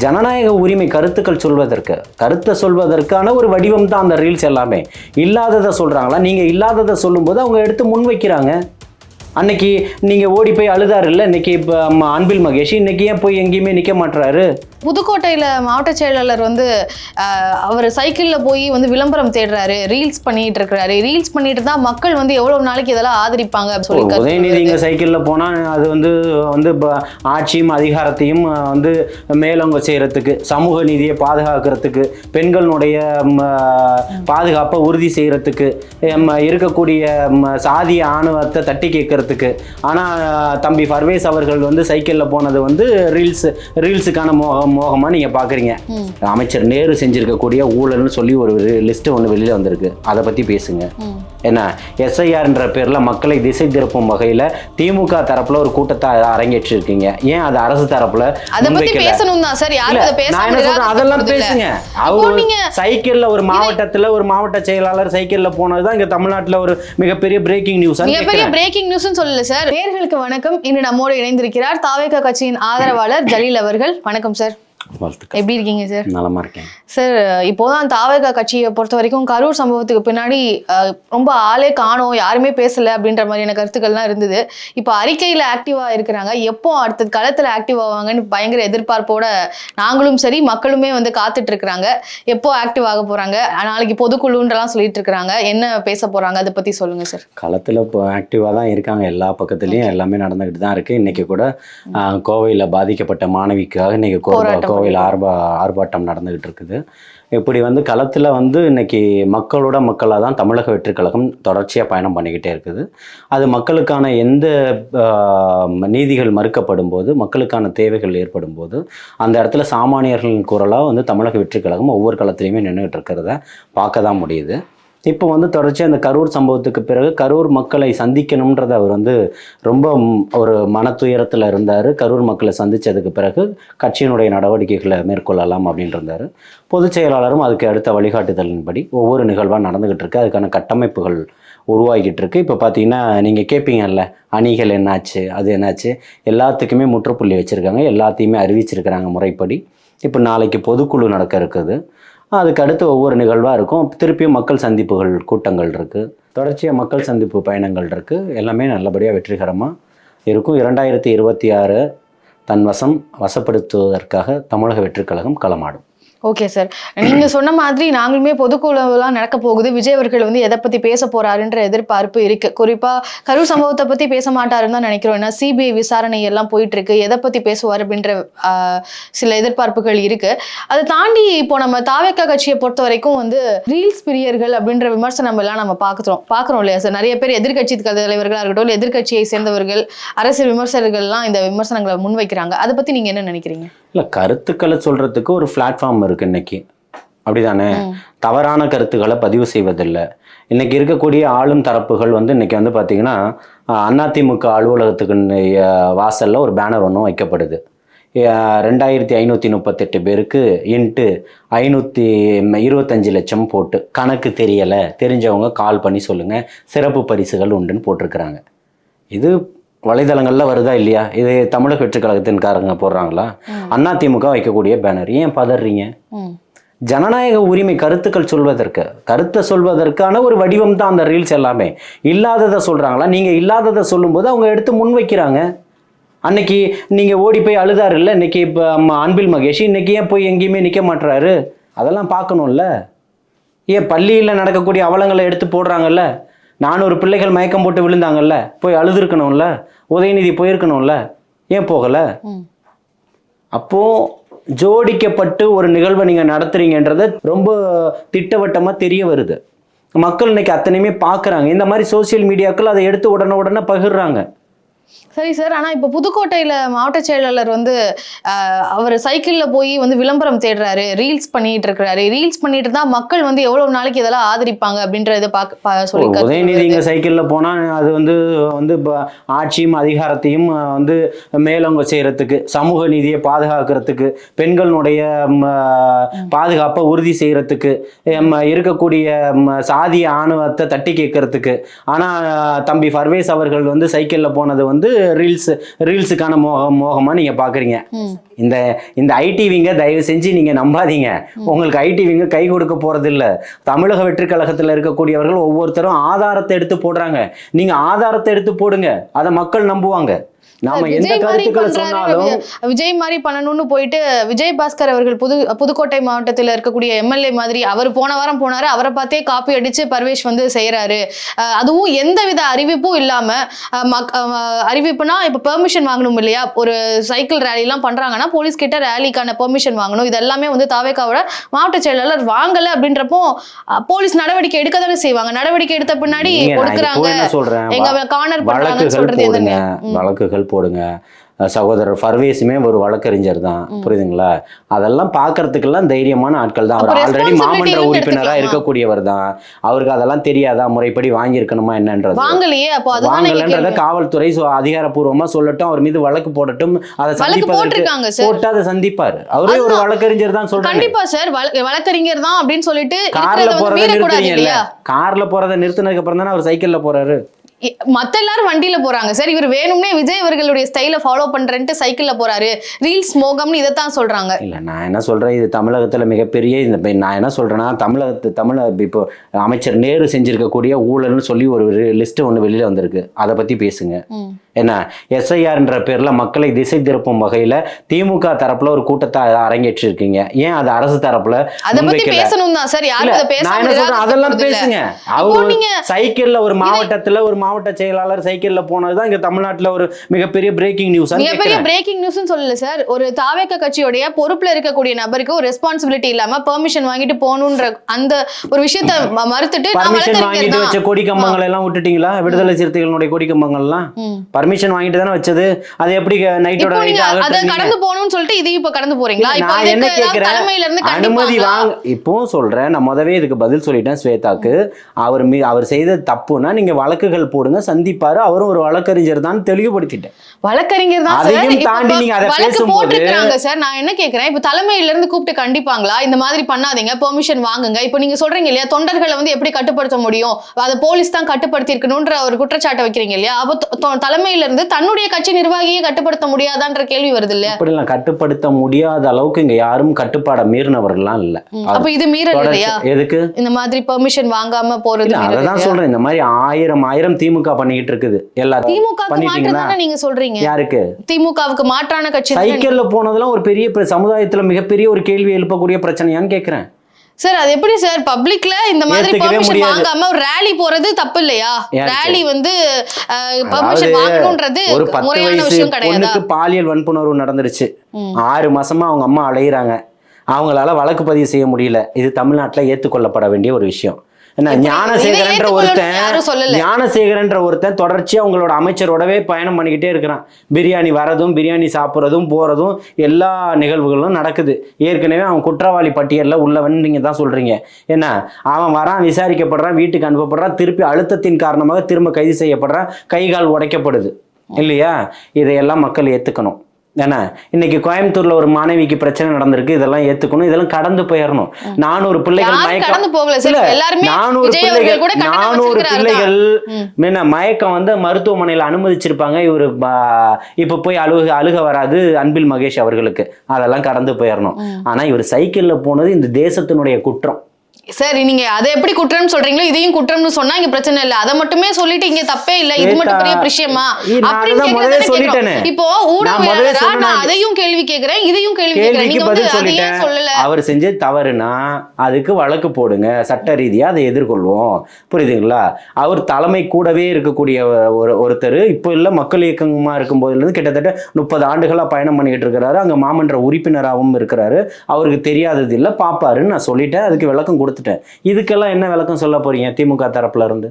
ஜனநாயக உரிமை கருத்துக்கள் சொல்வதற்கு கருத்தை சொல்வதற்கான ஒரு வடிவம் தான் அந்த ரீல்ஸ் எல்லாமே. இல்லாததை சொல்கிறாங்களா நீங்கள் இல்லாததை சொல்லும்போது அவங்க எடுத்து முன் வைக்கிறாங்க. அன்னைக்கு நீங்கள் ஓடி போய் அழுதாரு இல்லை இன்னைக்கு இப்போ அன்பில் மகேஷ் இன்னைக்கு ஏன் போய் எங்கேயுமே நிற்க மாட்டுறாரு புதுக்கோட்டையில மாவட்ட செயலாளர் வந்து அவர் சைக்கிள்ல போய் வந்து விளம்பரம் தேடுறாரு ரீல்ஸ் பண்ணிட்டு இருக்கிறாரு ரீல்ஸ் பண்ணிட்டு தான் மக்கள் வந்து எவ்வளவு நாளைக்கு இதெல்லாம் ஆதரிப்பாங்க சொல்லி உதயநிதி. இங்கே சைக்கிளில் போனால் அது வந்து வந்து ஆட்சியும் அதிகாரத்தையும் வந்து மேலோங்க செய்கிறதுக்கு சமூக நீதியை பாதுகாக்கிறதுக்கு பெண்களுடைய பாதுகாப்பை உறுதி செய்கிறதுக்கு இருக்கக்கூடிய சாதிய ஆணவத்தை தட்டி கேட்கறதுக்கு ஆனால் தம்பி ஃபர்வேஸ் அவர்கள் வந்து சைக்கிளில் போனது வந்து ரீல்ஸ் ரீல்ஸுக்கான மோகம் மோகமாக நீங்கள் பார்க்குறீங்க. அமைச்சர் நேரு செஞ்சிருக்கக்கூடிய ஊழல்னு சொல்லி ஒரு லிஸ்ட்டு ஒன்று வெளியில் வந்திருக்கு. அதை பற்றி பேசுங்க. என்ன? எஸ்ஐஆர்ன்ற பேரில் மக்களை திசை திருப்பும் வகையில் திமுக தரப்புல ஒரு கூட்டத்தை அரங்கேற்றி இருக்கீங்க ஏன் அது அரசு தரப்புல தான் அதெல்லாம் பேசுங்க. அவர் நீங்க சைக்கிள்ல ஒரு மாவட்டத்துல ஒரு மாவட்ட செயலாளர் சைக்கிள்ல போனதுதான் இங்க தமிழ்நாட்டுல ஒரு மிகப்பெரிய பிரேக்கிங் நியூஸ் மிகப்பெரிய பிரேக்கிங் நியூஸ்னு சொல்லல சார் நேர்களுக்கு வணக்கம். இன்று நம்மோடு இணைந்திருக்கிறார் தாவேகா கட்சியின் ஆதரவாளர் ஜலீல் அவர்கள். வணக்கம் சார் வாழ்த்துக்கள். எப்படி இருக்கீங்க சார்? நலமா இருக்கேன். சார் இப்போதான் தாவேகா கட்சியை பொறுத்த வரைக்கும் கரூர் சம்பவத்துக்கு பின்னாடி ரொம்ப ஆளே காணோம் யாருமே பேசல அப்படின்ற மாதிரியான கருத்துக்கள்லாம் இருந்தது. இப்போ அறிக்கையில ஆக்டிவா இருக்கிறாங்க. எப்போ அடுத்தது களத்துல ஆக்டிவ் ஆவாங்கன்னு பயங்கர எதிர்பார்ப்போட நாங்களும் சரி மக்களுமே வந்து காத்துட்டு இருக்கிறாங்க எப்போ ஆக்டிவ் ஆக போறாங்க? நாளைக்கு பொதுக்குழுன்றலாம் சொல்லிட்டு இருக்கிறாங்க என்ன பேச போறாங்க? அதை பத்தி சொல்லுங்க சார். களத்தில் இப்போ ஆக்டிவாக தான் இருக்காங்க. எல்லா பக்கத்துலேயும் எல்லாமே நடந்துக்கிட்டு தான் இருக்குது இன்றைக்கி கூட கோவையில் பாதிக்கப்பட்ட மாணவிக்காக இன்றைக்கி போராட்டம் கோயில் ஆர்பா ஆர்ப்பாட்டம் நடந்துக்கிட்டு இருக்குது இப்படி வந்து களத்தில் வந்து இன்னைக்கு மக்களோட மக்களாக தான் தமிழக வெற்றி கழகம் தொடர்ச்சியாக பயணம் பண்ணிக்கிட்டே இருக்குது. அது மக்களுக்கான எந்த நீதிகள் மறுக்கப்படும் போது மக்களுக்கான தேவைகள் ஏற்படும் போது அந்த இடத்துல சாமானியர்களின் குரலாக வந்து தமிழக வெற்றி கழகம் ஒவ்வொரு களத்துலேயுமே நின்றுகிட்டு இருக்கிறத பார்க்க தான் முடியுது. இப்போ வந்து தொடர்ச்சி அந்த கரூர் சம்பவத்துக்கு பிறகு கரூர் மக்களை சந்திக்கணுன்றத அவர் வந்து ரொம்ப ஒரு ஒரு மனத்துயரத்தில் இருந்தார். கரூர் மக்களை சந்தித்ததுக்கு பிறகு கட்சியினுடைய நடவடிக்கைகளை மேற்கொள்ளலாம் அப்படின்னு இருந்தார். பொதுச் செயலாளரும் அதுக்கு அடுத்த வழிகாட்டுதலின்படி ஒவ்வொரு நிகழ்வாக நடந்துகிட்டு இருக்கு. அதுக்கான கட்டமைப்புகள் உருவாகிட்டு இருக்கு. இப்போ பார்த்தீங்கன்னா நீங்கள் கேட்பீங்கல்ல அணிகள் என்னாச்சு அது என்னாச்சு எல்லாத்துக்குமே முற்றுப்புள்ளி வச்சுருக்காங்க. எல்லாத்தையுமே அறிவிச்சிருக்கிறாங்க முறைப்படி. இப்போ நாளைக்கு பொதுக்குழு நடக்க இருக்குது. அதுக்கு அடுத்து ஒவ்வொரு நிகழ்வாக இருக்கும். திருப்பியும் மக்கள் சந்திப்புகள் கூட்டங்கள் இருக்குது தொடர்ச்சியாக மக்கள் சந்திப்பு பயணங்கள் இருக்குது எல்லாமே நல்லபடியாக வெற்றிகரமாக இருக்கும். இரண்டாயிரத்தி இருபத்தி ஆறு தன் வசம் வசப்படுத்துவதற்காக தமிழக வெற்றிக்கழகம் களமாடும். ஓகே சார் நீங்க சொன்ன மாதிரி நாங்களுமே பொதுக்குழுலாம் நடக்க போகுது. விஜய் அவர்கள் வந்து எதை பத்தி பேச போறாருன்ற எதிர்பார்ப்பு இருக்கு. குறிப்பா கரூர் சம்பவத்தை பத்தி பேச மாட்டாருன்னு தான் நினைக்கிறோம். ஏன்னா சிபிஐ விசாரணை எல்லாம் போயிட்டு இருக்கு. எதை பத்தி பேசுவார் அப்படின்ற சில எதிர்பார்ப்புகள் இருக்கு. அதை தாண்டி இப்போ நம்ம தாவேக்கா கட்சியை பொறுத்த வரைக்கும் வந்து ரீல்ஸ் பிரியர்கள் அப்படின்ற விமர்சனம் எல்லாம் நம்ம பார்க்குறோம் பார்க்குறோம் இல்லையா சார் நிறைய பேர் எதிர்க்கட்சி தலைவர்களாக இருக்கட்டும் இல்லை எதிர்க்கட்சியை சேர்ந்தவர்கள் அரசியல் விமர்சகர்கள்லாம் இந்த விமர்சனங்களை முன்வைக்கிறாங்க. அதை பத்தி நீங்க என்ன நினைக்கிறீங்க? இல்லை கருத்துக்களை சொல்கிறதுக்கு ஒரு பிளாட்ஃபார்ம் இருக்குது இன்னைக்கு. அப்படிதானே. தவறான கருத்துக்களை பதிவு செய்வதில்லை. இன்னைக்கு இருக்கக்கூடிய ஆளும் தரப்புகள் வந்து இன்னைக்கு வந்து பார்த்தீங்கன்னா அதிமுக அலுவலகத்துக்கு வாசல்ல ஒரு பேனர் ஒன்றும் வைக்கப்படுது. ரெண்டாயிரத்தி ஐநூற்றி முப்பத்தெட்டு பேருக்கு இன்ட்டு ஐநூற்றி இருபத்தஞ்சு லட்சம் போட்டு கணக்கு தெரியலை. தெரிஞ்சவங்க கால் பண்ணி சொல்லுங்கள் சிறப்பு பரிசுகள் உண்டுன்னு போட்டிருக்கிறாங்க. இது வலைதளங்களில் வருதா இல்லையா? இது தமிழக வெற்றிக் கழகத்தின்காரங்க போடுறாங்களா? அதிமுக வைக்கக்கூடிய பேனர் ஏன் பதறீங்க? ஜனநாயக உரிமை கருத்துக்கள் சொல்வதற்கு கருத்தை சொல்வதற்கான ஒரு வடிவம் தான் அந்த ரீல்ஸ் எல்லாமே. இல்லாததை சொல்கிறாங்களா நீங்கள் இல்லாததை சொல்லும்போது அவங்க எடுத்து முன் வைக்கிறாங்க. அன்னைக்கு நீங்கள் ஓடி போய் அழுதாரு இல்லை? இன்னைக்கு இப்போ அன்பில் மகேஷ் இன்னைக்கு ஏன் போய் எங்கேயுமே நிற்க மாட்டுறாரு அதெல்லாம் பார்க்கணும்ல. ஏன் பள்ளியில் நடக்கக்கூடிய அவலங்களை எடுத்து போடுறாங்கல்ல? நானூறு பிள்ளைகள் மயக்கம் போட்டு விழுந்தாங்கல்ல போய் அழுதுருக்கணும்ல உதயநிதி போயிருக்கணும்ல ஏன் போகலை? அப்போ ஜோடிக்கப்பட்டு ஒரு நிகழ்வை நீங்கள் நடத்துறீங்கன்றத ரொம்ப திட்டவட்டமாக தெரிய வருது. மக்கள் இன்னைக்கு அத்தனையுமே பார்க்குறாங்க இந்த மாதிரி சோஷியல் மீடியாக்கள் அதை எடுத்து உடனே உடனே பகிர்றாங்க. சரி சார் ஆனா இப்ப புதுக்கோட்டையில மாவட்ட செயலாளர் வந்து அவர் சைக்கிள்ல போய் வந்து விளம்பரம் தேடுறாரு ரீல்ஸ் பண்ணிட்டு இருக்கிறாரு. ரீல்ஸ் பண்ணிட்டு தான் மக்கள் வந்து எவ்வளவு நாளைக்கு இதெல்லாம் ஆதரிப்பாங்க அப்படின்றத பாக்க பா- சொல்லி உதயநிதி. இங்கே சைக்கிளில் போனால் அது வந்து வந்து ப- ஆட்சியும் அதிகாரத்தையும் வந்து மேலோங்க செய்கிறதுக்கு சமூக நீதியை பாதுகாக்கிறதுக்கு பெண்களுடைய பாதுகாப்பை உறுதி செய்கிறதுக்கு இருக்கக்கூடிய சாதிய ஆணவத்தை தட்டி கேட்கறதுக்கு. ஆனால் தம்பி ஃபர்வேஸ் அவர்கள் வந்து சைக்கிளில் போனது வந்து வந்து ரீல்ஸ் ரீல்ஸுக்கான மோகம் மோகமாக நீங்கள் பார்க்குறீங்க. இந்த இந்த ஐடிவிங்க தயவு செஞ்சு நீங்கள் நம்பாதீங்க. உங்களுக்கு ஐடிவிங்க கை கொடுக்க போகிறதில்ல தமிழக வெற்றி கழகத்தில் இருக்கக்கூடியவர்கள் ஒவ்வொருத்தரும் ஆதாரத்தை எடுத்து போடுறாங்க. நீங்கள் ஆதாரத்தை எடுத்து போடுங்க. அதை மக்கள் நம்புவாங்க. நாம எந்த விஜய் மாதிரி கருத்துக்களை சொன்னாலும் விஜய் மாதிரி பண்ணணும்னு போயிட்டு விஜய் பாஸ்கர் அவர்கள் புது புதுக்கோட்டை மாவட்டத்தில் இருக்கக்கூடிய எம்எல்ஏ மாதிரி அவர் போன வாரம் போனாரு. அவரை பார்த்தே காப்பி அடிச்சு பர்வேஷ் வந்து செய்யறாரு அதுவும் எந்தவித அறிவிப்பும் இல்லாம அறிவிப்புனா இப்ப பெர்மிஷன் வாங்கணும் இல்லையா? ஒரு சைக்கிள் ரேலி எல்லாம் பண்றாங்கன்னா போலீஸ் கிட்ட ரேலிக்கான பெர்மிஷன் வாங்கணும். இது எல்லாமே வந்து தாவேக்காவோட மாவட்ட செயலாளர் வாங்கல அப்படின்றப்போ போலீஸ் நடவடிக்கை எடுக்க தானே செய்வாங்க. நடவடிக்கை எடுத்த பின்னாடி கொடுக்குறாங்க. எங்க கார்னர் பண்றாங்கன்னு சொல்றது வழக்குகள் போடுங்க. சகோதரர் ஃபர்வேஸுமே ஒரு வழக்கறிஞர் தான். புரியுதுங்களா? அதெல்லாம் பார்க்கறதுக்கெல்லாம் தைரியமான ஆட்கள் தான். அவர் ஆல்ரெடி மாமன்ற உறுப்பினராக? இருக்கக்கூடியவர் தான். அவருக்கு அதெல்லாம் தெரியாதா? முறைப்படி வாங்கியிருக்கணுமா என்னன்றது. வாங்கலன்றத. காவல்துறை அதிகாரப்பூர்வமா சொல்லட்டும். அவர் மீது வழக்கு போடட்டும். அதை சந்திப்பதற்கு போட்டு அதை சந்திப்பாரு. அவரே ஒரு வழக்கறிஞர் தான் சொல்றாங்க கண்டிப்பா சார் வழ- வழக்கறிஞர் தான் அப்படின்னு சொல்லிட்டு கார்ல போறதை இல்லையா? கார்ல போறதை நிறுத்தினதுக்கு அப்புறம் தானே அவர் சைக்கிள்ல போறாரு. மத்த எல்லாரும் வண்டியில போறாங்க. சார் இவர் வேணும்னே விஜய் அவர்களுடைய ஸ்டைல ஃபாலோ பண்றேன்ட்டு சைக்கிள்ல போறாரு. ரீல்ஸ் மோகம்னு இதைத்தான் சொல்றாங்க. இல்ல நான் என்ன சொல்றேன்? இது தமிழகத்துல மிகப்பெரிய இந்த நான் என்ன சொல்றேன்னா தமிழகத்து தமிழ இப்போ அமைச்சர் நேரு செஞ்சிருக்கக்கூடிய ஊழல்னு சொல்லி ஒரு லிஸ்ட் ஒன்று வெளியில வந்திருக்கு. அதை பத்தி பேசுங்க. என்ன? எஸ்ஐஆர்ன்ற பேர்ல மக்களை திசை திருப்பும் வகையில திமுக தரப்புல ஒரு கூட்டத்தை அரங்கேற்றி இருக்கீங்க ஏன் அது அரசு தரப்புல? பேசணும் தான் சார் யாரும் அதெல்லாம் பேசுங்க. நீங்க சைக்கிள்ல ஒரு மாவட்டத்துல ஒரு மாவட்ட செயலாளர் சைக்கிள்ல போனதுதான் இங்க தமிழ்நாட்டுல ஒரு மிகப்பெரிய பிரேக்கிங் நியூஸ் மிகப்பெரிய பிரேக்கிங் நியூஸ்னு சொல்லல சார் ஒரு தாவேக்க கட்சியோடைய பொறுப்புல இருக்கக்கூடிய நபருக்கு ஒரு ரெஸ்பான்சிபிலிட்டி இல்லாம பெர்மிஷன் வாங்கிட்டு போகணுன்ற அந்த ஒரு விஷயத்த மறுத்துட்டு பர்மிஷன் வாங்கிட்டு தான் வச்ச கொடி கம்பங்களை எல்லாம் விட்டுட்டீங்களா? விடுதலை சிறுத்தைகளுடைய கொடி கம்பங்கள்லாம். பர்மிஷன் வாங்கிட்டு தானே வச்சது? அது எப்படி நைட்டோட இப்போ அதை கடந்து போகணும்னு சொல்லிட்டு இதையும் இப்ப கடந்து போறீங்களா? இப்போ நான் என்ன இருந்து அனுமதி? வாங்க இப்பவும் சொல்றேன் நான் முதவே இதுக்கு பதில் சொல்லிட்டேன் ஸ்வேதாக்கு. அவர் அவர் செய்த தப்புனா நீங்க வழக்குகள் போடுங்க சந்திப்பாரு. அவரும் ஒரு வழக்கறிஞர் தான் தெளிவுபடுத்திட்டேன். வழக்கறிஞர் தான் அதையும் தாண்டி நீங்க அதை பேசும்போது- சார். நான் என்ன கேக்குறேன்? இப்ப தலைமையில இருந்து கூப்பிட்டு கண்டிப்பாங்களா? இந்த மாதிரி பண்ணாதீங்க. பெர்மிஷன் வாங்குங்க. இப்ப நீங்க சொல்றீங்க இல்லையா? தொண்டர்களை வந்து எப்படி கட்டுப்படுத்த முடியும்? அதை போலீஸ் தான் கட்டுப்படுத்தி இருக்கணும்ன்ற ஒரு குற்றச்சாட்டை வைக்கிறீங்க இல்லையா? அப்ப தொ- தொ- தலைமையில இருந்து தன்னுடைய கட்சி நிர்வாகியை கட்டுப்படுத்த முடியாதான்ற கேள்வி வருது இல்லையா? அப்படிலாம் கட்டுப்படுத்த முடியாத அளவுக்கு இங்க யாரும் கட்டுப்பாடை மீறினவர்கள்லாம் இல்ல. அப்ப இது மீறல் எதுக்கு? இந்த மாதிரி பெர்மிஷன் வாங்காம போறது இல்ல மீறல் அதை தான் இல்லையா? சொல்றேன். இந்த மாதிரி ஆயிரம் ஆயிரம் திமுக பண்ணிக்கிட்டு இருக்குது. எல்லாரும் திமுக நீங்க சொல்றீங்க? யாருக்கு? திமுகவுக்கு மாற்றான கட்சி சைக்கிள்ல போனதெல்லாம் ஒரு பெரிய பிர- சமுதாயத்துல மிகப்பெரிய ஒரு கேள்வி எழுப்பக்கூடிய பிரச்சனையான்னு கேக்குறேன். சார் அது எப்படி சார்? பப்ளிக்ல இந்த மாதிரி பெர்மிஷன். வாங்காம ஒரு ரேலி போறது தப்பு இல்லையா? ரேலி வந்து பெர்மிஷன் வாங்கணும்ன்றது முறையான விஷயம் கிடையாதா? பாலியல் வன்புணர்வு நடந்துருச்சு. ஆறு மாசமா அவங்க அம்மா அலையிறாங்க. அவங்களால வழக்கு பதிவு செய்ய முடியல. இது தமிழ்நாட்டுல ஏத்துக்கொள்ளப்பட வேண்டிய ஒரு விஷயம். என்ன? ஞானசேகரன்ற ஒருத்தன். ஞானசேகரன்ற ஒருத்தன் தொடர்ச்சியா அவங்களோட அமைச்சரோடவே பயணம் பண்ணிக்கிட்டே இருக்கிறான். பிரியாணி வரதும் பிரியாணி சாப்பிட்றதும் போறதும் எல்லா நிகழ்வுகளும் நடக்குது. ஏற்கனவே அவன் குற்றவாளி பட்டியல்ல உள்ளவன் நீங்க தான் சொல்றீங்க. என்ன அவன் வரான் விசாரிக்கப்படுறான் வீட்டுக்கு அனுப்பப்படுறான் திருப்பி அழுத்தத்தின் காரணமாக திரும்ப கைது செய்யப்படுறான் கை கால் உடைக்கப்படுது. இல்லையா? இதையெல்லாம் மக்கள் ஏத்துக்கணும். என்ன இன்னைக்கு கோயம்புத்தூர்ல ஒரு மாணவிக்கு பிரச்சனை நடந்திருக்கு இதெல்லாம் ஏத்துக்கணும் இதெல்லாம் கடந்து போயிடணும் நானூறு பிள்ளைகள் நானூறு பிள்ளைகள் நானூறு பிள்ளைகள். என்ன மயக்கம் வந்து மருத்துவமனையில் அனுமதிச்சிருப்பாங்க. இவரு இப்ப போய் அழுக அழுக வராது அன்பில் மகேஷ் அவர்களுக்கு. அதெல்லாம் கடந்து போயிடணும் ஆனா இவர் சைக்கிள்ல போனது இந்த தேசத்தினுடைய குற்றம். சரி நீங்க அதை எப்படி குற்றம்னு சொல்றீங்களோ இதையும் குற்றம்னு சொன்னா இங்க பிரச்சனை இல்ல. அதை மட்டுமே சொல்லிட்டு இங்க தப்பே இல்ல. இது மட்டும் பெரிய விஷயமா? அப்படின்னு. இப்போ ஊடகவியலாளரா. நான் அதையும் கேள்வி கேக்குறேன் இதையும் கேள்வி கேக்குறேன். நீங்க வந்து சொல்லல. அவர் செஞ்சது தவறுனா அதுக்கு வழக்கு போடுங்க. சட்ட ரீதியா அதை எதிர்கொள்வோம். புரியுதுங்களா? அவர் தலைமை கூடவே இருக்கக்கூடிய ஒரு ஒருத்தர் இப்போ இல்ல மக்கள் இயக்கமா இருக்கும் போதுலேருந்து கிட்டத்தட்ட முப்பது ஆண்டுகளா பயணம் பண்ணிக்கிட்டு இருக்கிறாரு. அங்க மாமன்ற உறுப்பினராகவும் இருக்கிறாரு. அவருக்கு தெரியாதது இல்ல பாப்பாருன்னு நான் சொல்லிட்டேன். அதுக்கு விளக்கம் கொடுத்துட்டேன். இதுக்கெல்லாம் என்ன விளக்கம் சொல்ல போறீங்க திமுக தரப்புல இருந்து?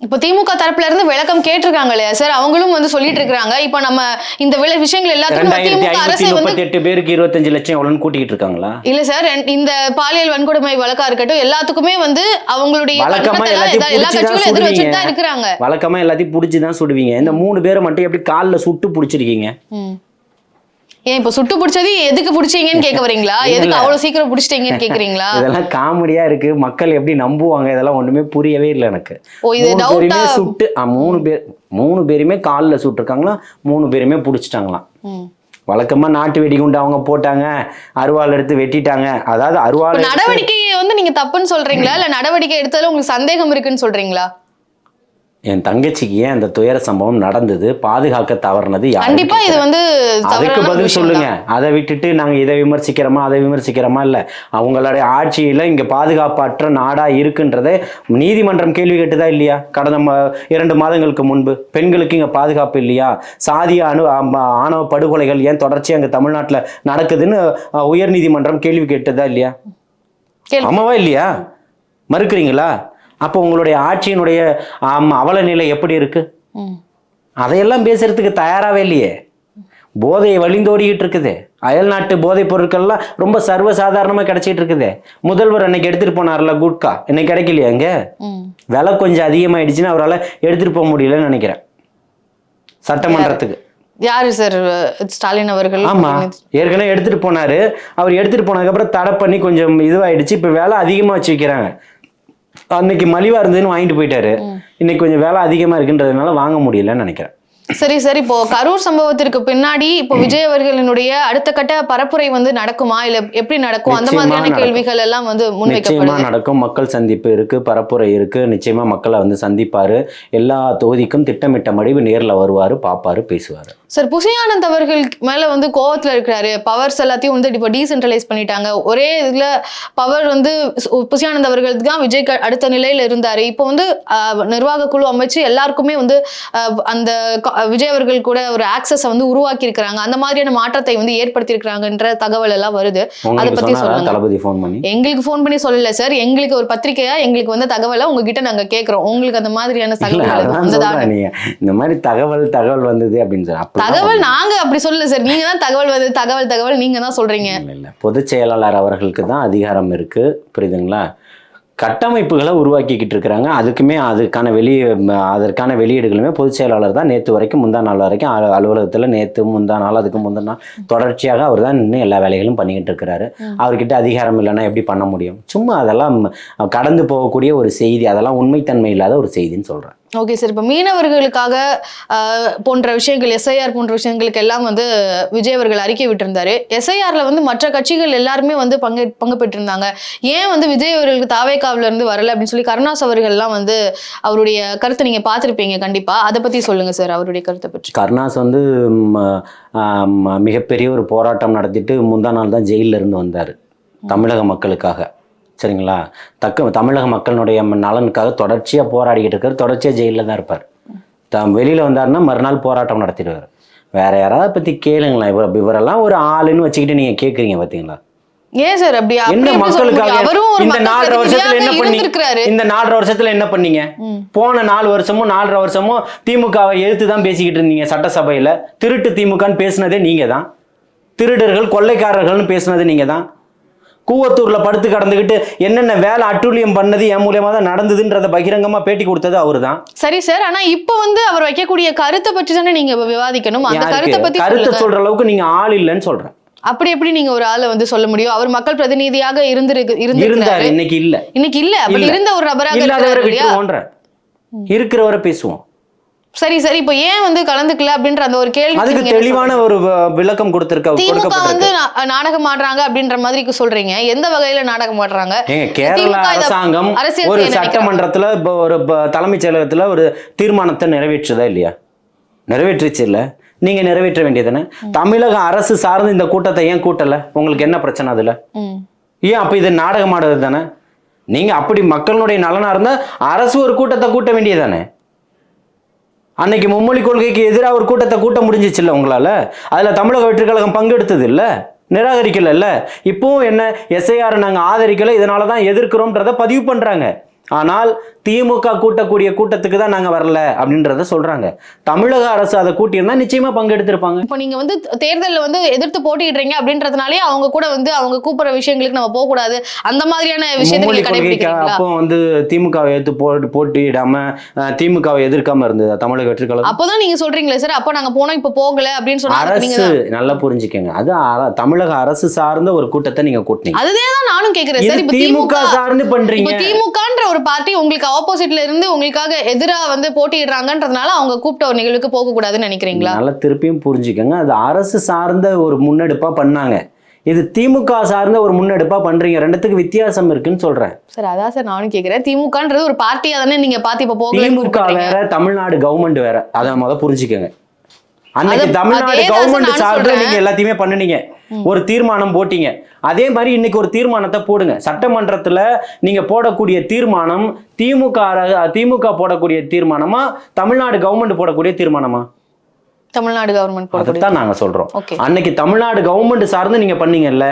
இப்போ திமுக தரப்புல இருந்து விளக்கம் கேட்டிருக்காங்க இல்லையா சார் அவங்களும் வந்து சொல்லிட்டு இருக்காங்க இப்போ நம்ம இந்த விள விஷயங்கள் எல்லாத்தையும் முப்பத்தி எட்டு பேருக்கு இருபத்தஞ்சு லட்சம் எவ்வளோன்னு கூட்டிக்கிட்டு இருக்காங்களா? இல்ல சார் இந்த பாலியல் வன்கொடுமை வழக்கா இருக்கட்டும் எல்லாத்துக்குமே வந்து அவங்களுடைய வழக்கமா எல்லாத்தையும் எதிர் வச்சுட்டு. தான் இருக்கிறாங்க. வழக்கமா எல்லாத்தையும் பிடிச்சி தான் சுடுவீங்க. இந்த மூணு பேரை மட்டும் எப்படி காலில் சுட்டு பிடிச்சிருக்கீங்க. ஏன் இப்போ சுட்டு பிடிச்சது எதுக்கு பிடிச்சீங்கன்னு கேட்க வரீங்களா. எதுக்கு அவ்வளவு சீக்கிரம் பிடிச்சிட்டீங்கன்னு கேக்குறீங்களா இதெல்லாம் காமெடியா இருக்கு. மக்கள் எப்படி நம்புவாங்க? இதெல்லாம் ஒண்ணுமே புரியவே இல்லை எனக்கு. ஓ இது மூணு டவுட்டா பேருமே சுட்டு மூணு பேர் மூணு பேருமே காலில் சுட்டிருக்காங்களாம் மூணு பேருமே பிடிச்சிட்டாங்களாம். வழக்கமா நாட்டு வெடிகுண்டு அவங்க போட்டாங்க. அருவாள் எடுத்து வெட்டிட்டாங்க. அதாவது அருவாள் நடவடிக்கையை வந்து நீங்க தப்புன்னு சொல்றீங்களா? இல்ல நடவடிக்கை எடுத்ததுல உங்களுக்கு சந்தேகம் இருக்குன்னு சொல்றீங்களா? என் தங்கச்சிக்கு ஏன் அந்த துயர சம்பவம் நடந்தது? பாதுகாக்க தவறுனது கண்டிப்பா இது. வந்து அதுக்கு பதில் சொல்லுங்க. அதை விட்டுட்டு நாங்க இதை விமர்சிக்கிறோமா அதை விமர்சிக்கிறோமா? இல்ல அவங்களுடைய ஆட்சியில இங்க பாதுகாப்பற்ற நாடா இருக்குன்றதை நீதிமன்றம் கேள்வி கேட்டுதா இல்லையா? கடந்த இரண்டு மாதங்களுக்கு முன்பு பெண்களுக்கு இங்க பாதுகாப்பு இல்லையா? சாதிய அணு ஆணவ படுகொலைகள் ஏன் தொடர்ச்சியா அங்க தமிழ்நாட்டுல நடக்குதுன்னு அஹ், உயர்நீதிமன்றம் கேள்வி கேட்டதா இல்லையா. ஆமாவா இல்லையா? மறுக்கிறீங்களா? அப்போ உங்களுடைய ஆட்சியினுடைய அவல நிலை எப்படி இருக்கு. அதையெல்லாம் பேசுறதுக்கு தயாராகவே இல்லையே. போதையை வழிந்தோடிக்கிட்டு இருக்குது. அயல்நாட்டு போதைப் பொருட்கள்லாம் ரொம்ப சர்வசாதாரணமாக கிடைச்சிட்டு இருக்குது. முதல்வர் அன்னைக்கு எடுத்துட்டு போனார்ல குட்கா. இன்னைக்கு கிடைக்கலையா இங்க? ம். விலை கொஞ்சம் அதிகமாயிடுச்சுன்னு அவரால் எடுத்துட்டு போக முடியலன்னு நினைக்கிறேன். சட்டமன்றத்துக்கு. யாரு சார் ஸ்டாலின் அவர்கள்? ஆமா. ஏற்கனவே எடுத்துட்டு போனாரு. அவர் எடுத்துட்டு போனதுக்கப்புறம் தடை பண்ணி கொஞ்சம் இதுவாயிடுச்சு. இப்போ விலை அதிகமாக வச்சு விற்கிறாங்க அன்னைக்கு மலிவா இருந்ததுன்னு வாங்கிட்டு போயிட்டாரு. இன்னைக்கு கொஞ்சம் விலை அதிகமா இருக்குன்றதுனால வாங்க முடியலன்னு நினைக்கிறேன். சரி சரி. இப்போ கரூர் சம்பவத்திற்கு பின்னாடி இப்போ விஜய் அவர்களினுடைய அடுத்த கட்ட பரப்புரை வந்து நடக்குமா? இல்ல எப்படி நடக்கும்? அந்த மாதிரியான. கேள்விகள் எல்லாம் வந்து நிச்சயமா நடக்கும். மக்கள் சந்திப்பு இருக்கு பரப்புரை இருக்கு. நிச்சயமா மக்களை வந்து சந்திப்பாரு. எல்லா தொகுதிக்கும் திட்டமிட்டபடி நேர்ல வருவாரு பாப்பாரு பேசுவாரு. சார் புசியானந்த் அவர்கள் மேல வந்து கோவத்துல இருக்கிறாரு. பவர்ஸ் எல்லாத்தையும் வந்து இப்போ டீசென்ட்ரலைஸ் பண்ணிட்டாங்க. ஒரே இதுல பவர் வந்து புசியானந்த் அவர்களுக்கு தான் விஜய் அடுத்த நிலையில இருந்தாரு. இப்போ வந்து நிர்வாக குழு அமைச்சு எல்லாருக்குமே வந்து அந்த விஜய் அவர்கள் கூட ஒரு ஆக்சஸை வந்து உருவாக்கி இருக்கிறாங்க அந்த மாதிரியான மாற்றத்தை வந்து ஏற்படுத்தி இருக்கிறாங்கன்ற தகவல் எல்லாம் வருது அதை பத்தி சொல்லுங்க. தளபதி ஃபோன் பண்ணி. எங்களுக்கு ஃபோன் பண்ணி சொல்லல சார் எங்களுக்கு ஒரு பத்திரிக்கையா எங்களுக்கு வந்து தகவலை உங்ககிட்ட நாங்க கேக்குறோம் உங்களுக்கு அந்த மாதிரியான தகவல் இந்த மாதிரி தகவல் தகவல் வந்தது அப்படின்னு சொல்லி. தகவல் நாங்க அப்படி சொல்லல சார் நீங்க தான் தகவல் வந்து தகவல் தகவல் நீங்க தான் சொல்றீங்க. இல்ல இல்ல. பொதுச் செயலாளர் அவர்களுக்கு தான் அதிகாரம் இருக்கு. புரியுதுங்களா? கட்டமைப்புகளை உருவாக்கிக்கிட்டு இருக்கிறாங்க. அதுக்குமே அதுக்கான வெளி அதற்கான வெளியீடுகளுமே பொதுச் செயலாளர் தான் நேற்று வரைக்கும் முந்தா நாள் வரைக்கும் அலு அலுவலகத்தில் நேற்று முந்தா நாள் அதுக்கு முந்தின நாள். தொடர்ச்சியாக அவர் தான் இன்னும் எல்லா வேலைகளும் பண்ணிக்கிட்டு இருக்கிறாரு. அவர்கிட்ட அதிகாரம் இல்லைன்னா எப்படி பண்ண முடியும்? சும்மா அதெல்லாம் கடந்து போகக்கூடிய ஒரு செய்தி அதெல்லாம் உண்மைத்தன்மை இல்லாத ஒரு செய்தின்னு சொல்கிறேன் ஓகே சார் இப்போ மீனவர்களுக்காக போன்ற விஷயங்கள் எஸ்ஐஆர் போன்ற விஷயங்களுக்கு எல்லாம் வந்து விஜய் அவர்கள் அறிக்கை விட்டிருந்தாரு. எஸ்ஐஆர்ல வந்து மற்ற கட்சிகள் எல்லாருமே வந்து பங்கு பங்கு பெற்றிருந்தாங்க. ஏன் வந்து விஜய் அவர்களுக்கு தாவேக்காவில இருந்து வரல அப்படின்னு சொல்லி கருணாஸ் அவர்கள்லாம் வந்து அவருடைய கருத்தை நீங்க பார்த்திருப்பீங்க கண்டிப்பா. அதை பத்தி சொல்லுங்க சார் அவருடைய கருத்தை பற்றி. கருணாஸ் வந்து மிகப்பெரிய ஒரு போராட்டம் நடத்திட்டு முந்தா நாள் தான் ஜெயில்ல இருந்து வந்தார். தமிழக மக்களுக்காக. சரிங்களா? தக்க தமிழக மக்களுடைய நலனுக்காக தொடர்ச்சியாக போராடிக்கிட்டு இருக்காரு. தொடர்ச்சியாக ஜெயிலில் தான் இருப்பார். த வெளியில் வந்தாருன்னா மறுநாள் போராட்டம் நடத்திடுவார். வேற யாராவது பற்றி கேளுங்களேன். இவர் இவரெல்லாம் ஒரு ஆளுன்னு வச்சுக்கிட்டு நீங்கள் கேட்குறீங்க பார்த்தீங்களா ஏன் சார் அப்படி? என்ன? மக்களுக்காக இந்த நாலரை வருஷத்துல என்ன பண்ணி இந்த நாலரை வருஷத்துல என்ன பண்ணீங்க. போன நாலு வருஷமும் நாலரை வருஷமும் திமுகவை எதிர்த்து தான் பேசிக்கிட்டு இருந்தீங்க சட்டசபையில. திருட்டு திமுகன்னு பேசுனதே நீங்க தான் திருடர்கள் கொள்ளைக்காரர்கள்னு பேசுனது நீங்க தான் கூவத்தூர்ல படுத்து கடந்துக்கிட்டு என்னென்ன வேலை அட்டூழியம் பண்ணது என் மூலியமா தான் நடந்ததுன்றத பகிரங்கமா பேட்டி கொடுத்தது அவரு தான் சரி சார் ஆனா இப்போ வந்து அவர் வைக்கக்கூடிய கருத்தை பற்றி தானே நீங்க விவாதிக்கணும். அந்த கருத்தை பத்தி கருத்தை. சொல்ற அளவுக்கு நீங்க ஆள் இல்லைன்னு சொல்றேன். அப்படி எப்படி நீங்க ஒரு ஆளை வந்து சொல்ல முடியும்? அவர் மக்கள் பிரதிநிதியாக இருந்திருக்கு இருந்தாரு இன்னைக்கு இல்ல. இன்னைக்கு இல்ல அப்படி. இருந்த ஒரு நபராக இல்லையா? இருக்கிறவரை பேசுவோம். சரி சரி இப்போ ஏன் வந்து கலந்துக்கல அப்படின்ற அந்த ஒரு கேள்வி அதுக்கு தெளிவான ஒரு விளக்கம் கொடுத்திருக்க திமுக வந்து நாடகம் ஆடுறாங்க அப்படின்ற மாதிரி சொல்றீங்க. எந்த வகையில நாடகம் ஆடுறாங்க? கேரள அரசாங்கம் ஒரு. சட்டமன்றத்துல இப்ப ஒரு தலைமைச் செயலகத்துல ஒரு தீர்மானத்தை நிறைவேற்றுதா இல்லையா? நிறைவேற்றுச்சு இல்ல? நீங்க நிறைவேற்ற வேண்டியதுதானே? தமிழக அரசு சார்ந்து இந்த கூட்டத்தை ஏன் கூட்டல? உங்களுக்கு என்ன பிரச்சனை அதுல. ஏன் அப்ப இது நாடகம் ஆடுறது தானே நீங்க அப்படி மக்களுடைய நலனா இருந்தா அரசு ஒரு கூட்டத்தை கூட்ட வேண்டியதானே அன்னைக்கு மும்மொழி கொள்கைக்கு எதிராக ஒரு கூட்டத்தை கூட்ட முடிஞ்சிச்சுல்ல உங்களால்? அதில் தமிழக வெற்றிக்கழகம் பங்கெடுத்தது இல்லை நிராகரிக்கல இப்போவும் என்ன எஸ்ஐஆர் நாங்கள் ஆதரிக்கலை இதனால தான் எதிர்க்கிறோம்ன்றத பதிவு பண்ணுறாங்க ஆனால் திமுக கூட்டக்கூடிய கூட்டத்துக்கு தான் நாங்க வரல அப்படின்றத சொல்றாங்க. தமிழக அரசு அதை கூட்டியிருந்தா நிச்சயமா பங்கெடுத்திருப்பாங்க. இப்போ நீங்க வந்து தேர்தல்ல வந்து எதிர்த்து போட்டியிடுறீங்க அப்படின்றதுனாலே அவங்க கூட வந்து அவங்க கூப்பிடுற விஷயங்களுக்கு நம்ம போக கூடாது அந்த மாதிரியான விஷயத்தை அப்போ வந்து திமுகவை எடுத்து போட்டு போட்டியிடாம அஹ், திமுகவை எதிர்க்காம இருந்தது தமிழக வெற்றி கழகம் அப்போதான் நீங்க சொல்றீங்களே சார் அப்போ நாங்க போனோம் இப்போ போகல அப்படின்னு சொன்னா அரசு நல்லா புரிஞ்சுக்கங்க. அது தமிழக அரசு சார்ந்த ஒரு கூட்டத்தை நீங்க கூட்டினீங்க. அதுதான் நானும் இது சார் இப்ப திமுக சார்ந்து பண்றீங்க. இப்ப திமுகன்ற ஒரு பார்ட்டி உங்களுக்கு ஆப்போசிட்ல இருந்து உங்களுக்காக எதிரா வந்து போட்டியிடுறாங்கன்றதுனால அவங்க கூப்பிட்ட ஒரு நிகழ்வுக்கு போக கூடாதுன்னு நினைக்கிறீங்களா? நல்லா திருப்பியும் புரிஞ்சுக்கங்க. அது அரசு சார்ந்த ஒரு முன்னெடுப்பா பண்ணாங்க. இது திமுக சார்ந்த ஒரு முன்னெடுப்பா பண்றீங்க. ரெண்டுத்துக்கு வித்தியாசம் இருக்குன்னு சொல்றேன். சார் அதான் சார் நானும் கேக்குறேன். திமுகன்றது ஒரு பார்ட்டியா தானே நீங்க பாத்து இப்ப போகலன்னு திமுக வேற தமிழ்நாடு கவர்மெண்ட் வேற. அதை முத புரிஞ்சுக்கங்க. அன்னைக்கு தமிழ்நாடு கவர்மெண்ட் சார்பில். நீங்க எல்லாத்தையுமே பண்ணுனீங்க. ஒரு தீர்மானம் போட்டீங்க. அதே மாதிரி இன்னைக்கு ஒரு தீர்மானத்தை போடுங்க. சட்டமன்றத்துல நீங்க போடக்கூடிய தீர்மானம் திமுக திமுக போடக்கூடிய தீர்மானமா தமிழ்நாடு கவர்மெண்ட் போடக்கூடிய தீர்மானமா? தமிழ்நாடு கவர்மெண்ட் அதைத்தான் நாங்க சொல்றோம். ஓகே அன்னைக்கு தமிழ்நாடு கவர்மெண்ட் சார்ந்து நீங்க பண்ணீங்கல்ல?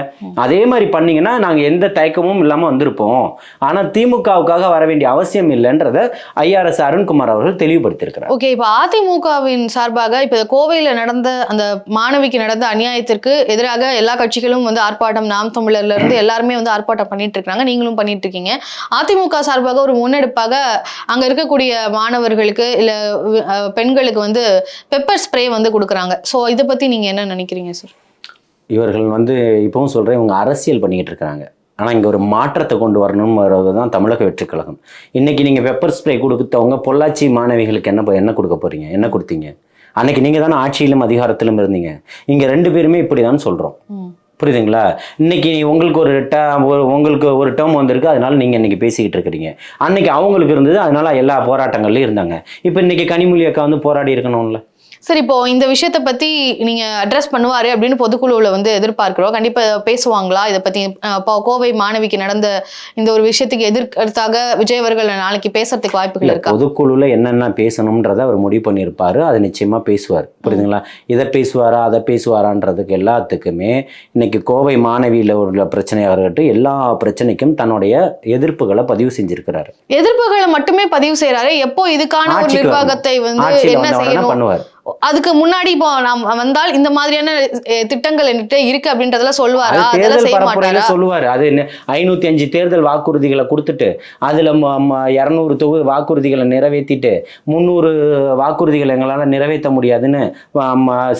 அதே மாதிரி பண்ணீங்கன்னா நாங்க எந்த தயக்கமும் இல்லாம வந்திருப்போம். ஆனா திமுகவுக்காக வர வேண்டிய அவசியம் இல்லைன்றத ஐஆர்எஸ் அருண்குமார் அவர்கள் தெளிவுபடுத்தியிருக்கிறார். ஓகே இப்போ அதிமுகவின் சார்பாக இப்போ கோவையில் நடந்த அந்த மாணவிக்கு நடந்த அநியாயத்திற்கு எதிராக எல்லா கட்சிகளும் வந்து ஆர்ப்பாட்டம் நாம் தமிழர்ல இருந்து எல்லாருமே வந்து ஆர்ப்பாட்டம் பண்ணிட்டு இருக்காங்க நீங்களும் பண்ணிட்டு இருக்கீங்க அதிமுக சார்பாக ஒரு முன்னெடுப்பாக அங்க இருக்கக்கூடிய மாணவர்களுக்கு இல்ல பெண்களுக்கு வந்து பெப்பர் ஸ்ப்ரே வந்து கொடுக்குறாங்க. ஸோ இதை பத்தி நீங்க என்ன நினைக்கிறீங்க சார் இவர்கள் வந்து இப்பவும் சொல்றேன் இவங்க அரசியல் பண்ணிக்கிட்டு இருக்காங்க ஆனா இங்க ஒரு மாற்றத்தை கொண்டு வரணும் தான் தமிழக வெற்றி கழகம். இன்னைக்கு நீங்க பெப்பர் ஸ்ப்ரே கொடுத்தவங்க பொள்ளாச்சி மாணவிகளுக்கு என்ன என்ன கொடுக்க போறீங்க? என்ன கொடுத்தீங்க? அன்னைக்கு நீங்க தானே ஆட்சியிலும் அதிகாரத்திலும் இருந்தீங்க. இங்க ரெண்டு பேருமே இப்படிதான் சொல்றோம். புரியுதுங்களா? இன்னைக்கு உங்களுக்கு ஒரு ட ஒரு- உங்களுக்கு ஒரு டேர்ம் வந்திருக்கு அதனால நீங்க இன்னைக்கு பேசிக்கிட்டு இருக்கிறீங்க. அன்னைக்கு அவங்களுக்கு இருந்தது அதனால எல்லா போராட்டங்கள்லயும் இருந்தாங்க. இப்போ இன்னைக்கு கனிமொழி அக்கா வந்து போராடி இருக்கணும்ல. சரி இப்போ இந்த விஷயத்தை பத்தி நீங்க அட்ரஸ் பண்ணுவாரு அப்படின்னு பொதுக்குழுவுல வந்து எதிர்பார்க்கிறோம். கண்டிப்பா பேசுவாங்களா? இதை பத்தி இப்போ கோவை மாணவிக்கு நடந்த இந்த ஒரு விஷயத்துக்கு எதிர்கருத்தாக விஜய் அவர்கள் நாளைக்கு பேசுறதுக்கு வாய்ப்புகள் இருக்கா? பொதுக்குழுல என்னென்ன பேசணும்ன்றத அவர் முடிவு பண்ணியிருப்பாரு. அதை நிச்சயமா பேசுவார். புரியுதுங்களா? இதை பேசுவாரா அதை பேசுவாரான்றதுக்கு எல்லாத்துக்குமே இன்னைக்கு கோவை மாணவியில உள்ள பிரச்சனையாக இருக்கட்டும் எல்லா பிரச்சனைக்கும் தன்னுடைய எதிர்ப்புகளை பதிவு செஞ்சிருக்கிறாரு. எதிர்ப்புகளை மட்டுமே பதிவு செய்யறாரு எப்போ இதுக்கான ஒரு. நிர்வாகத்தை வந்து என்ன செய்யணும்? பண்ணுவார். அதுக்கு முன்னாடி இப்போ நாம் வந்தால் இந்த மாதிரியான திட்டங்கள் என்கிட்ட இருக்கு அப்படின்றதெல்லாம் சொல்லுவாரா அதெல்லாம் தேர்தல் செய்ய மாட்டாரா? சொல்லுவார். அது ஐநூத்தி அஞ்சு தேர்தல் வாக்குறுதிகளை கொடுத்துட்டு அதுல இரநூறு தொகுதி வாக்குறுதிகளை நிறைவேற்றிட்டு முந்நூறு வாக்குறுதிகளை எங்களால நிறைவேற்ற முடியாதுன்னு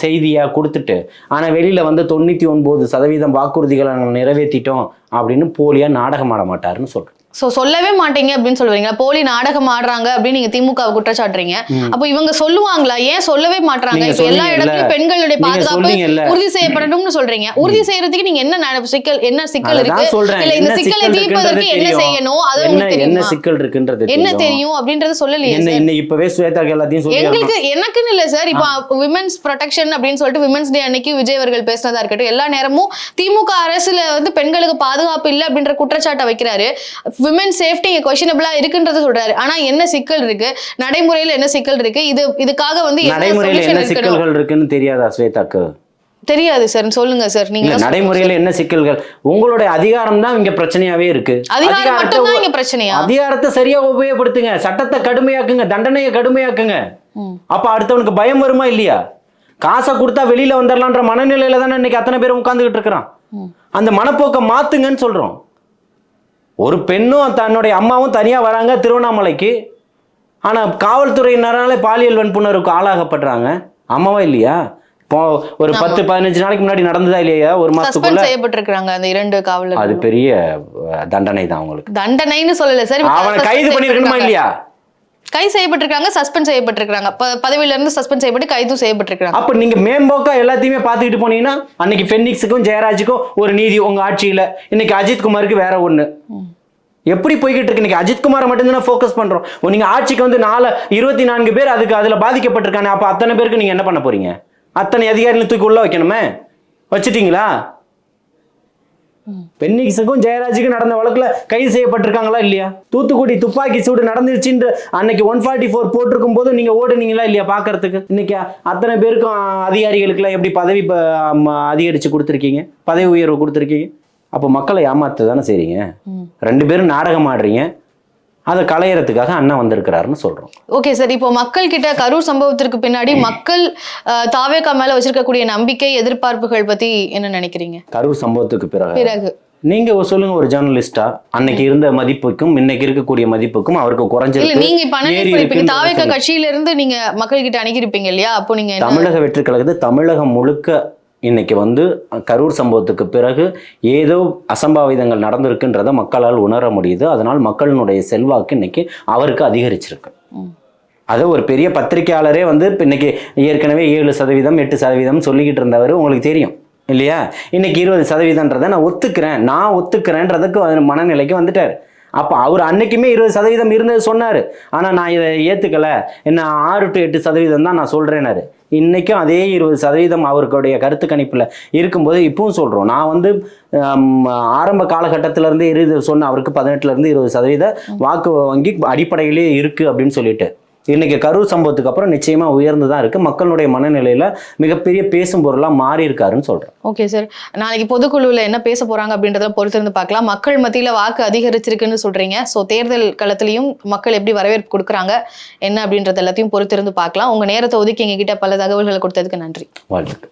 செய்தியா கொடுத்துட்டு ஆனா வெளியில வந்து தொண்ணூத்தி ஒன்பது சதவீதம் வாக்குறுதிகளை நாங்கள் நிறைவேற்றிட்டோம் அப்படின்னு போலியா நாடகம் ஆட மாட்டாருன்னு சொல்றேன். சோ சொல்லவே மாட்டீங்க அப்படின்னு சொல்லுவீங்க. போலி நாடகம் ஆடுறாங்க அப்படின்னு நீங்க திமுக குற்றச்சாட்டுறீங்க. அப்போ இவங்க சொல்லுவாங்களா? ஏன் சொல்லவே மாட்டாங்க இப்ப எல்லா. இடத்துலயும் பெண்களுடைய பாதுகாப்பு உறுதி செய்யப்படணும்னு சொல்றீங்க. உறுதி செய்யறதுக்கு நீங்க என்ன சிக்கல் என்ன சிக்கல் இருக்கு? இல்ல இந்த சிக்கலை தீர்ப்பதற்கு என்ன. செய்யணும்? அது என்ன உங்களுக்கு என்ன தெரியுமா? சிக்கல் இருக்குன்றது என்ன தெரியும். அப்படின்றது சொல்லலையே என்ன இப்பவே ஸ்வேதாக்கு எல்லாத்தையும் சொல்லி எங்களுக்கு எனக்குன்னு இல்ல சார் இப்போ விமென்ஸ் ப்ரொடெக்ஷன் அப்படின்னு சொல்லிட்டு விமென்ஸ் டே அன்னைக்கு விஜய் அவர்கள் பேசினதா இருக்கட்டும் எல்லா நேரமும் திமுக அரசுல வந்து பெண்களுக்கு பாதுகாப்பு இல்லை அப்படின்ற குற்றச்சாட்டை வைக்கிறாரு. விமென் சேஃப்டி கொஸ்டினபிளா இருக்குன்றத சொல்றாரு. ஆனா என்ன சிக்கல் இருக்கு? நடைமுறையில என்ன சிக்கல் இருக்கு? இது இதுக்காக வந்து நடைமுறையில என்ன? சிக்கல்கள் இருக்குன்னு தெரியாதா ஸ்வேதாக்கு? தெரியாது சார் சொல்லுங்க சார் நீங்க தான் நடைமுறையில என்ன சிக்கல்கள்? உங்களுடைய அதிகாரம் தான் இங்க பிரச்சனையாவே இருக்கு. அதிகாரம் இங்க பிரச்சனையா? அதிகாரத்தை சரியா உபயோகப்படுத்துங்க. சட்டத்தை கடுமையாக்குங்க. தண்டனையை கடுமையாக்குங்க. அப்ப அடுத்தவனுக்கு பயம் வருமா இல்லையா? காசை கொடுத்தா வெளியில வந்துடலான்ற மனநிலையில தானே இன்னைக்கு அத்தனை பேர் உட்கார்ந்துகிட்டு இருக்கிறான். அந்த மனப்போக்கை மாத்துங்கன்னு சொல்றோம். ஒரு பெண்ணும் தன்னுடைய அம்மாவும் தனியா வராங்க திருவண்ணாமலைக்கு. ஆனா காவல்துறையினரால பாலியல் வன்புணர்வுக்கு ஆளாகப்படுறாங்க. அம்மாவா இல்லையா? இப்போ ஒரு பத்து பதினஞ்சு நாளைக்கு முன்னாடி நடந்ததா இல்லையா? ஒரு மாசத்துக்குள்ள? செய்யப்பட்டிருக்காங்க அந்த இரண்டு அது காவலர்கள் பெரிய தண்டனை தான் அவங்களுக்கு. தண்டனைன்னு சொல்லல சார் அவனை கைது பண்ணிருக்கணுமா. இல்லையா? கை செய்யப்பட்டிருக்காங்க சஸ்பெண்ட் செய்யப்பட்டிருக்காங்க பதவியில இருந்து சஸ்பெண்ட் செய்யப்பட்டு கைதும் செய்யப்பட்டிருக்காங்க அப்ப நீங்க மேம்போக்கா எல்லாத்தையுமே பார்த்துக்கிட்டு போனீங்கன்னா அன்னைக்கு ஃபெனிக்ஸுக்கும் ஜெயராஜுக்கும் ஒரு நீதி உங்க ஆட்சியில. இன்னைக்கு அஜித் குமாருக்கு வேற ஒண்ணு. எப்படி போய்கிட்டு இருக்கு? இன்னைக்கு அஜித் குமாரை மட்டும்தானே ஃபோக்கஸ் பண்றோம். நீங்க ஆட்சிக்கு வந்து நாலு இருபத்தி நான்கு பேர் அதுக்கு அதுல பாதிக்கப்பட்டிருக்காங்க அப்ப அத்தனை பேருக்கு நீங்க என்ன பண்ண போறீங்க? அத்தனை அதிகாரிகளை தூக்கி உள்ள வைக்கணுமே? வச்சிட்டீங்களா? பென்னிக்ஸுக்கும் ஜெயராஜுக்கும் நடந்த வழக்குல கைது செய்யப்பட்டிருக்காங்களா இல்லையா? தூத்துக்குடி துப்பாக்கி சூடு நடந்துருச்சுன்ற அன்னைக்கு ஒன் ஃபார்ட்டி ஃபோர் போட்டிருக்கும் போது நீங்க ஓடுனீங்களா இல்லையா பாக்குறதுக்கு? இன்னைக்கு அத்தனை பேருக்கும் அதிகாரிகளுக்கெல்லாம் எப்படி பதவி அதிகரிச்சு கொடுத்துருக்கீங்க? பதவி உயர்வு கொடுத்துருக்கீங்க? அப்போ மக்களை ஏமாத்த தானே செய்றீங்க? ம். ரெண்டு பேரும் நாடகம் ஆடுறீங்க. அதை களையறதுக்காக அண்ணன் வந்திருக்கிறாருன்னு சொல்றோம். ஓகே சார் இப்போ மக்கள் கிட்ட கரூர் சம்பவத்திற்கு பின்னாடி மக்கள் அஹ், தாவேகா மேல வச்சிருக்கக்கூடிய நம்பிக்கை எதிர்பார்ப்புகள் பத்தி என்ன நினைக்கிறீங்க? கரூர் சம்பவத்துக்கு பிறகு பிறகு. நீங்க ஒரு சொல்லுங்க ஒரு ஜேர்னலிஸ்டா அன்னைக்கு இருந்த மதிப்புக்கும் இன்னைக்கு இருக்கக்கூடிய மதிப்புக்கும் அவருக்கு இல்ல குறைஞ்சிருக்கு நீங்க இப்ப. கட்சியில இருந்து நீங்க மக்கள் கிட்ட அணுகிருப்பீங்க இல்லையா? அப்போ நீங்க தமிழக வெற்றி கழகத்தை தமிழகம் முழுக்க இன்னைக்கு வந்து கரூர் சம்பவத்துக்கு பிறகு ஏதோ அசம்பாவிதங்கள் நடந்திருக்குன்றதை மக்களால் உணர முடியுது. அதனால் மக்களினுடைய செல்வாக்கு இன்னைக்கு அவருக்கு அதிகரிச்சிருக்கு. அது ஒரு பெரிய பத்திரிக்கையாளரே வந்து இப்ப இன்னைக்கு ஏற்கனவே ஏழு சதவீதம் எட்டு சதவீதம் சொல்லிக்கிட்டு இருந்தவர் உங்களுக்கு தெரியும். இல்லையா? இன்னைக்கு இருபது சதவீதம்ன்றதை நான் ஒத்துக்கிறேன். நான் ஒத்துக்கிறேன்றதுக்கு மனநிலைக்கு வந்துட்டார். அப்போ அவர் அன்னைக்குமே இருபது சதவீதம் இருந்தது சொன்னார். ஆனால் நான் இதை ஏற்றுக்கல என்ன ஆறு டு எட்டு சதவீதம் தான் நான் சொல்கிறேனாரு இன்றைக்கும் அதே இருபது சதவீதம் அவருடைய கருத்து கணிப்பில் இருக்கும்போது இப்பவும் சொல்கிறோம் நான் வந்து ஆரம்ப காலகட்டத்திலேருந்து இருபது சொன்ன அவருக்கு பதினெட்டுலேருந்து இருபது சதவீத வாக்கு வங்கி அடிப்படையிலே இருக்குது அப்படின்னு சொல்லிட்டு. இன்னைக்கு கரூர் சம்பவத்துக்கு அப்புறம் நிச்சயமா உயர்ந்து தான் இருக்கு. மக்களுடைய மனநிலையில மிகப்பெரிய பேசும் பொருளா மாறி இருக்காருன்னு சொல்றேன். ஓகே சார் நாளைக்கு பொதுக்குழுவில் என்ன பேச போறாங்க அப்படின்றத பொறுத்து இருந்து பார்க்கலாம். மக்கள் மத்தியில வாக்கு அதிகரிச்சிருக்குன்னு சொல்றீங்க. ஸோ தேர்தல் களத்திலையும் மக்கள் எப்படி வரவேற்பு கொடுக்குறாங்க? என்ன அப்படின்றது எல்லாத்தையும் பொறுத்திருந்து பார்க்கலாம். உங்க நேரத்தை ஒதுக்கி எங்ககிட்ட பல தகவல்களை கொடுத்ததுக்கு நன்றி. வாழ்த்துக்கள்.